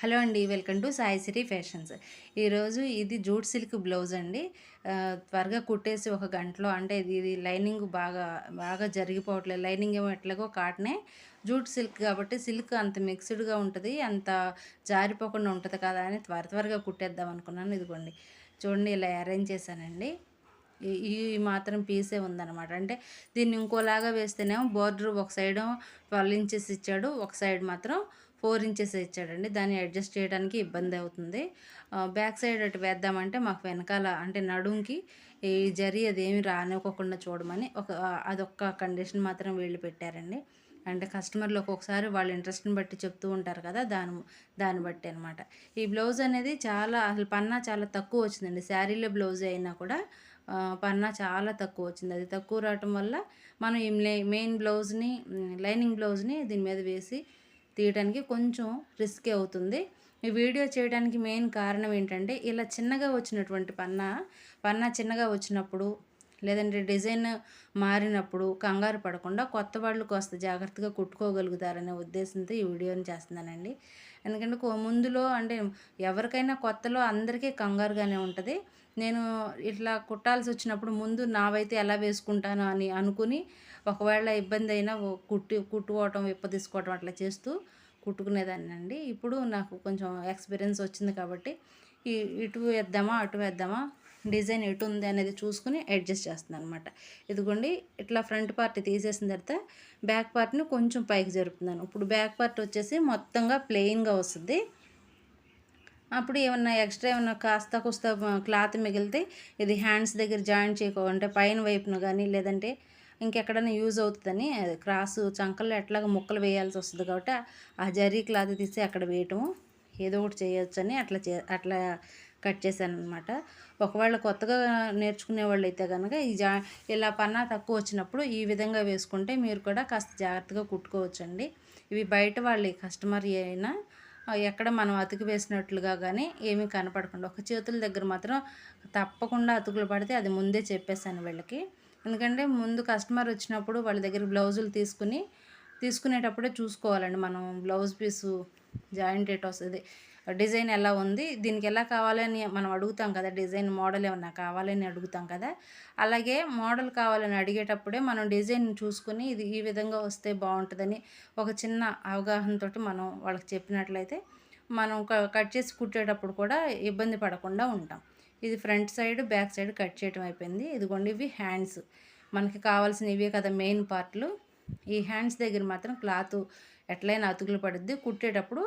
Hello అండి welcome to Sai fashions. ఈరోజు ఇది జూట్ సిల్క్ బ్లౌజ్ అండి. త్వరగా కుట్టేసి ఒక గంటలో అంటే ఇది ఇది లైనింగ్ బాగా బాగా జరిగిపోవట్లేదు. లైనింగ్ ఏమో ఎట్లాగో కాటనే జూట్ సిల్క్ కాబట్టి సిల్క్ అంత మిక్స్డ్గా ఉంటుంది అంత జారిపోకుండా ఉంటుంది కదా అని త్వర త్వరగా కుట్టేద్దాం అనుకున్నాను. ఇదిగోండి చూడండి ఇలా అరేంజ్ చేశానండి. ఈ మాత్రం పీసే ఉందన్నమాట. అంటే దీన్ని ఇంకోలాగా వేస్తేనేమో బోర్డర్ ఒక సైడ్ ట్వెల్వ్ ఇంచెస్ ఇచ్చాడు ఒక సైడ్ మాత్రం ఫోర్ ఇంచెస్ ఇచ్చాడండి. దాన్ని అడ్జస్ట్ చేయడానికి ఇబ్బంది అవుతుంది. బ్యాక్ సైడ్ అటు వేద్దామంటే మాకు వెనకాల అంటే నడుంకి ఈ జరి అదేమి రానివ్వకుండా చూడమని ఒక అదొక్క కండిషన్ మాత్రం వీళ్ళు పెట్టారండి. అంటే కస్టమర్లు ఒక్కొక్కసారి వాళ్ళ ఇంట్రెస్ట్ని బట్టి చెప్తూ ఉంటారు కదా దాని దాన్ని బట్టి అనమాట ఈ బ్లౌజ్ అనేది చాలా అసలు పన్నా చాలా తక్కువ వచ్చిందండి. శారీలో బ్లౌజ్ అయినా కూడా పన్నా చాలా తక్కువ వచ్చింది. అది తక్కువ రావటం వల్ల మనం ఈ మెయిన్ బ్లౌజ్ని లైనింగ్ బ్లౌజ్ని దీని మీద వేసి తీయడానికి కొంచెం రిస్క్ అవుతుంది. ఈ వీడియో చేయడానికి మెయిన్ కారణం ఏంటంటే ఇలా చిన్నగా వచ్చినటువంటి పన్నా పన్నా చిన్నగా వచ్చినప్పుడు లేదంటే డిజైన్ మారినప్పుడు కంగారు పడకుండా కొత్త వాళ్ళు కాస్త జాగ్రత్తగా కుట్టుకోగలుగుతారనే ఉద్దేశంతో ఈ వీడియోని చేస్తున్నానండి. ఎందుకంటే ముందులో అంటే ఎవరికైనా కొత్తలో అందరికీ కంగారుగానే ఉంటుంది. నేను ఇట్లా కుట్టాల్సి వచ్చినప్పుడు ముందు నావైతే ఎలా వేసుకుంటాను అని అనుకుని ఒకవేళ ఇబ్బంది అయినా కుట్టి కుట్టుకోవటం విప్ప తీసుకోవటం అట్లా చేస్తూ కుట్టుకునేదాన్ని అండి ఇప్పుడు నాకు కొంచెం ఎక్స్పీరియన్స్ వచ్చింది కాబట్టి ఇటు వేద్దామా అటు వేద్దామా డిజైన్ ఎటు ఉంది అనేది చూసుకుని అడ్జస్ట్ చేస్తుంది అనమాట ఇదిగోండి ఇట్లా ఫ్రంట్ పార్ట్ తీసేసిన తర్వాత బ్యాక్ పార్ట్ని కొంచెం పైకి జరుపుతున్నాను. ఇప్పుడు బ్యాక్ పార్ట్ వచ్చేసి మొత్తంగా ప్లెయిన్గా వస్తుంది. అప్పుడు ఏమన్నా ఎక్స్ట్రా ఏమన్నా కాస్త కుస్త క్లాత్ మిగిలితే ఇది హ్యాండ్స్ దగ్గర జాయింట్ అంటే పైన వైపున కానీ లేదంటే ఇంకెక్కడైనా యూజ్ అవుతుందని అది క్రాస్ చంకల్లో ఎట్లాగ ముక్కలు వేయాల్సి వస్తుంది కాబట్టి ఆ జరీ క్లాత్ తీసి అక్కడ వేయటము. ఏదో ఒకటి చేయొచ్చు అని అట్లా చే అట్లా కట్ చేశాను అనమాట ఒకవేళ కొత్తగా నేర్చుకునే వాళ్ళు అయితే కనుక ఈ జా ఇలా పన్నా తక్కువ వచ్చినప్పుడు ఈ విధంగా వేసుకుంటే మీరు కూడా కాస్త జాగ్రత్తగా కుట్టుకోవచ్చండి. ఇవి బయట వాళ్ళ కస్టమర్ అయినా ఎక్కడ మనం అతుకు వేసినట్లుగా కానీ ఏమీ కనపడకుండా ఒక చేతుల దగ్గర మాత్రం తప్పకుండా అతుకులు పడితే అది ముందే చెప్పేశాను వీళ్ళకి. ఎందుకంటే ముందు కస్టమర్ వచ్చినప్పుడు వాళ్ళ దగ్గర బ్లౌజులు తీసుకుని తీసుకునేటప్పుడే చూసుకోవాలండి మనం బ్లౌజ్ పీసు జాయింట్ ఎట్ వస్తుంది డిజైన్ ఎలా ఉంది దీనికి ఎలా కావాలని మనం అడుగుతాం కదా డిజైన్ మోడల్ ఏమన్నా కావాలని అడుగుతాం కదా అలాగే మోడల్ కావాలని అడిగేటప్పుడే మనం డిజైన్ చూసుకుని ఇది ఈ విధంగా వస్తే బాగుంటుందని ఒక చిన్న అవగాహనతోటి మనం వాళ్ళకి చెప్పినట్లయితే మనం క- కట్ చేసి కుట్టేటప్పుడు కూడా ఇబ్బంది పడకుండా ఉంటాం. ఇది front side back side cut చేయడం అయిపోయింది. ఇదిగోండి ఇవి హ్యాండ్స్. మనకి కావాల్సిన ఇవే కదా మెయిన్ పార్ట్లు. ఈ హ్యాండ్స్ దగ్గర మాత్రం క్లాత్ ఎట్లయినా అతుకులు పడుద్ది. కుట్టేటప్పుడు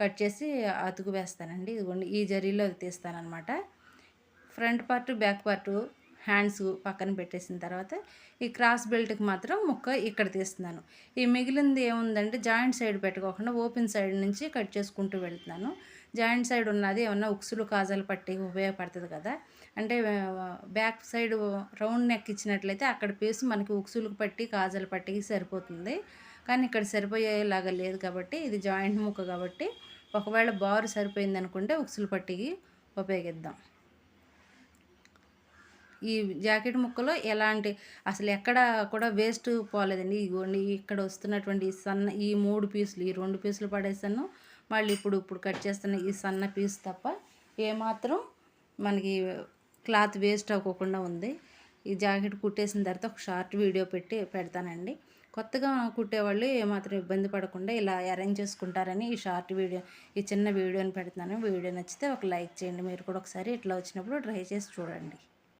కట్ చేసి అతుకు వేస్తానండి. ఇదిగోండి ఈ జరీలో తీస్తానమాట front part back part hands పక్కన పెట్టేసిన తర్వాత ఈ క్రాస్ బెల్ట్కి మాత్రం ముక్క ఇక్కడ తీస్తున్నాను. ఈ మిగిలింది ఏముందంటే జాయింట్ సైడ్ పెట్టుకోకుండా ఓపెన్ సైడ్ నుంచి కట్ చేసుకుంటూ వెళ్తున్నాను. జాయింట్ సైడ్ ఉన్నది ఏమన్నా ఉక్సులు కాజాలు పట్టి ఉపయోగపడుతుంది కదా. అంటే బ్యాక్ సైడ్ రౌండ్ నెక్ ఇచ్చినట్లయితే అక్కడ పీస్ మనకి ఉక్సులకు పట్టి కాజాలు పట్టికి సరిపోతుంది. కానీ ఇక్కడ సరిపోయేలాగా లేదు కాబట్టి ఇది జాయింట్ ముక్క కాబట్టి ఒకవేళ బారు సరిపోయింది అనుకుంటే ఉక్సులు పట్టికి ఉపయోగిద్దాం. ఈ జాకెట్ ముక్కలో ఎలాంటి అసలు ఎక్కడ కూడా వేస్ట్ పోలేదండి. ఇగోండి ఇక్కడ వస్తున్నటువంటి సన్న ఈ మూడు పీసులు ఈ రెండు పీసులు పడేసాను మళ్ళీ ఇప్పుడు ఇప్పుడు కట్ చేస్తున్న ఈ సన్న పీస్ తప్ప ఏమాత్రం మనకి క్లాత్ వేస్ట్ అవ్వకుండా ఉంది. ఈ జాకెట్ కుట్టేసిన తర్వాత ఒక షార్ట్ వీడియో పెట్టి పెడతానండి. కొత్తగా కుట్టేవాళ్ళు ఏమాత్రం ఇబ్బంది పడకుండా ఇలా అరేంజ్ చేసుకుంటారని ఈ షార్ట్ వీడియో ఈ చిన్న వీడియోని పెడుతున్నాను. వీడియో నచ్చితే ఒక లైక్ చేయండి. మీరు కూడా ఒకసారి ఇట్లా వచ్చినప్పుడు ట్రై చేసి చూడండి.